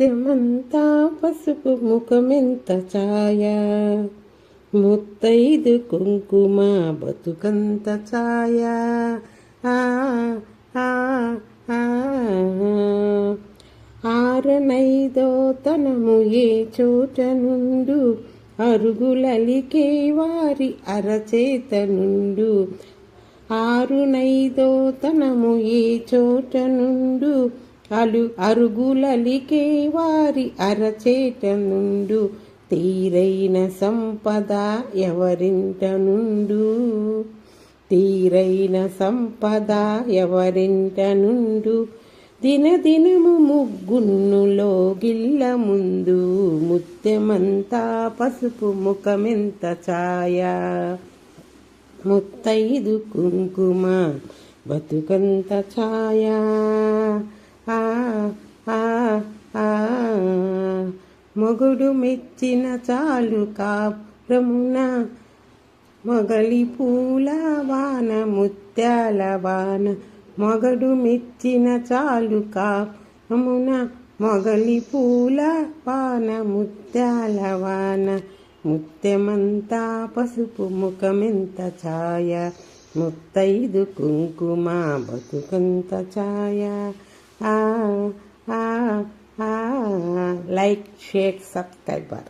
ముత్యమంతా పసుపు ముఖమెంత ఛాయ? ముత్తైదు కుంకుమ బతుకంత ఛాయ? ఆ, ఆ, ఆ. ఆరనైదో తనము ఏ చోట నుండు? అరుగులలికే వారి అరచేత నుండు? ఆరునైదో తనము ఏ చోట నుండు? అలు అరుగులలికే వారి అరచేట నుండు తీరైన సంపద ఎవరింట నుండు తీరైన సంపద ఎవరింట నుండు దినదినము ముగ్గున్నులో గిల్ల ముందు ముత్యమంతా పసుపు ముఖమెంత ఛాయ? ముత్తైదు కుంకుమ బతుకంత ఛాయ? మొగుడు మెచ్చిన చాలు కాపురమున మొగలి పూల వాన ముత్యాల వాన మొగడు మెచ్చిన చాలు కాపురమున మొగలి పూల వాన ముత్యాల వాన ముత్యమంతా పసుపు ముఖమెంత ఛాయ ముత్తైదు కుంకుమ బతుకంత ఛాయ. Ah, ah, ah! like share subscribe